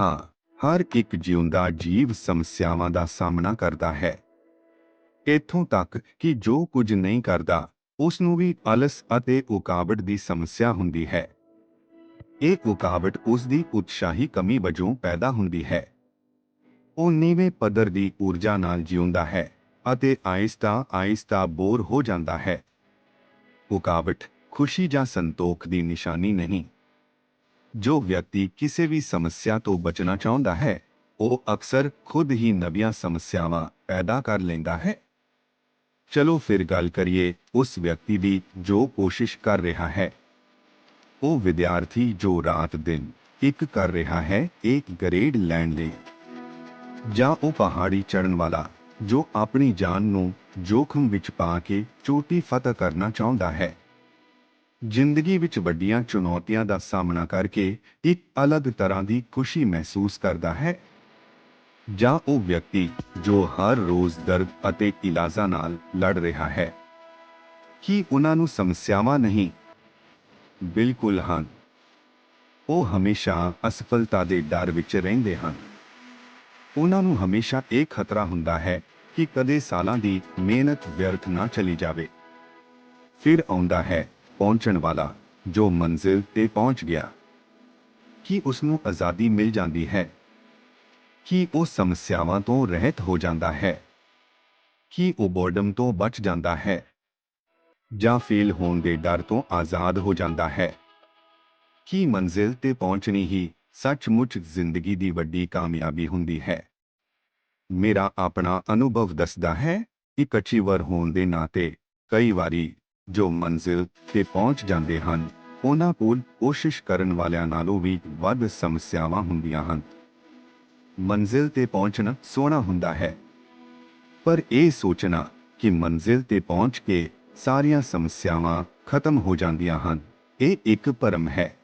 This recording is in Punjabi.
ਹਾਂ, ਹਰ ਇੱਕ ਜਿਉਂਦਾ ਜੀਵ ਸਮੱਸਿਆਵਾਂ ਦਾ ਸਾਹਮਣਾ ਕਰਦਾ ਹੈ। ਇੱਥੋਂ ਤੱਕ ਕਿ ਜੋ ਕੁਝ ਨਹੀਂ ਕਰਦਾ ਉਸ ਨੂੰ ਵੀ ਆਲਸ ਅਤੇ ਉਕਾਵਟ ਦੀ ਸਮੱਸਿਆ ਹੁੰਦੀ ਹੈ। ਇਹ ਉਕਾਬਟ ਉਸ ਦੀ ਉਤਸ਼ਾਹੀ ਕਮੀ ਵਜੋਂ ਪੈਦਾ ਹੁੰਦੀ ਹੈ। ਉਹ ਨੀਵੇਂ ਪੱਧਰ ਦੀ ਊਰਜਾ ਨਾਲ ਜਿਉਂਦਾ ਹੈ ਅਤੇ ਆਇਸਤਾ ਆਇਸਤਾ ਬੋਰ ਹੋ ਜਾਂਦਾ ਹੈ। ਉਕਾਬਟ ਖੁਸ਼ੀ ਜਾਂ ਸੰਤੋਖ ਦੀ ਨਿਸ਼ਾਨੀ ਨਹੀਂ। ਜੋ ਵਿਅਕਤੀ ਕਿਸੇ ਵੀ ਸਮੱਸਿਆ ਤੋਂ ਬਚਣਾ ਚਾਹੁੰਦਾ ਹੈ, ਉਹ ਅਕਸਰ ਖੁਦ ਹੀ ਨਵੀਆਂ ਸਮੱਸਿਆਵਾਂ ਪੈਦਾ ਕਰ ਲੈਂਦਾ ਹੈ। ਚਲੋ ਫਿਰ ਗੱਲ ਕਰੀਏ ਉਸ ਵਿਅਕਤੀ ਦੀ ਜੋ ਕੋਸ਼ਿਸ਼ ਕਰ ਰਿਹਾ ਹੈ। ਉਹ ਵਿਦਿਆਰਥੀ ਜੋ ਰਾਤ ਦਿਨ ਇੱਕ ਕਰ ਰਿਹਾ ਹੈ, ਇੱਕ ਗ੍ਰੇਡ ਲੈਣ ਲਈ। ਜਾਂ ਉਹ ਪਹਾੜੀ ਚੜਨ ਵਾਲਾ ਜੋ ਆਪਣੀ ਜਾਨ ਨੂੰ ਜੋਖਮ ਵਿੱਚ ਪਾ ਕੇ ਚੋਟੀ ਫਤਹ ਕਰਨਾ ਚਾਹੁੰਦਾ ਹੈ। ਜ਼ਿੰਦਗੀ ਵਿੱਚ ਵੱਡੀਆਂ ਚੁਣੌਤੀਆਂ ਦਾ ਸਾਹਮਣਾ ਕਰਕੇ ਇੱਕ ਅਲੱਗ ਤਰ੍ਹਾਂ ਦੀ ਖੁਸ਼ੀ ਮਹਿਸੂਸ ਕਰਦਾ ਹੈ। ਜਾਂ ਉਹ ਵਿਅਕਤੀ ਜੋ ਹਰ ਰੋਜ਼ ਦਰਦ ਅਤੇ ਇਲਾਜਾਂ ਨਾਲ ਲੜ ਰਿਹਾ ਹੈ। ਕੀ ਉਹਨਾਂ ਨੂੰ ਸਮੱਸਿਆਵਾਂ ਨਹੀਂ? ਬਿਲਕੁਲ ਹਨ ਉਹ ਹਮੇਸ਼ਾ ਅਸਫਲਤਾ ਦੇ ਡਰ ਵਿੱਚ ਰਹਿੰਦੇ ਹਨ। ਉਹਨਾਂ ਨੂੰ ਹਮੇਸ਼ਾ ਇਹ ਖਤਰਾ ਹੁੰਦਾ ਹੈ ਕਿ ਕਦੇ ਸਾਲਾਂ ਦੀ ਮਿਹਨਤ ਵਿਅਰਥ ਨਾ ਚਲੀ ਜਾਵੇ। ਫਿਰ ਆਉਂਦਾ ਹੈ ਪਹੁੰਚਣ ਵਾਲਾ, ਜੋ ਮੰਜ਼ਿਲ ਤੇ ਪਹੁੰਚ ਗਿਆ। ਕੀ ਉਸ ਨੂੰ ਆਜ਼ਾਦੀ ਮਿਲ ਜਾਂਦੀ ਹੈ? ਕੀ ਉਹ ਸਮੱਸਿਆਵਾਂ ਤੋਂ ਰਹਿਤ ਹੋ ਜਾਂਦਾ ਹੈ? ਕੀ ਉਹ ਬੋਰਡਮ ਤੋਂ ਬਚ ਜਾਂਦਾ ਹੈ? ਜਾਂ ਫੇਲ ਹੋਣ ਦੇ ਡਰ ਤੋਂ ਆਜ਼ਾਦ ਹੋ ਜਾਂਦਾ ਹੈ? ਕੀ ਮੰਜ਼ਿਲ ਤੇ ਪਹੁੰਚਣੀ ਹੀ ਸੱਚਮੁੱਚ ਜ਼ਿੰਦਗੀ ਦੀ ਵੱਡੀ ਕਾਮਯਾਬੀ ਹੁੰਦੀ ਹੈ? ਮੇਰਾ ਆਪਣਾ ਅਨੁਭਵ ਦੱਸਦਾ ਹੈ ਕਿ ਅਚੀਵਰ ਹੋਣ ਦੇ ਨਾਤੇ ਕਈ ਵਾਰੀ ਜੋ ਮੰਜ਼ਿਲ ਤੇ ਪਹੁੰਚ ਜਾਂਦੇ ਹਨ, ਉਹਨਾਂ ਕੋਲ ਕੋਸ਼ਿਸ਼ ਕਰਨ ਵਾਲਿਆਂ ਨਾਲੋਂ ਵੀ ਵੱਧ ਸਮੱਸਿਆਵਾਂ ਹੁੰਦੀਆਂ ਹਨ। ਮੰਜ਼ਿਲ ਤੇ ਪਹੁੰਚਣਾ ਸੋਹਣਾ ਹੁੰਦਾ ਹੈ। ਪਰ ਇਹ ਸੋਚਣਾ ਕਿ ਮੰਜ਼ਿਲ ਤੇ ਪਹੁੰਚ ਕੇ ਸਾਰੀਆਂ ਸਮੱਸਿਆਵਾਂ ਖਤਮ ਹੋ ਜਾਂਦੀਆਂ ਹਨ, ਇਹ ਇੱਕ ਭਰਮ ਹੈ।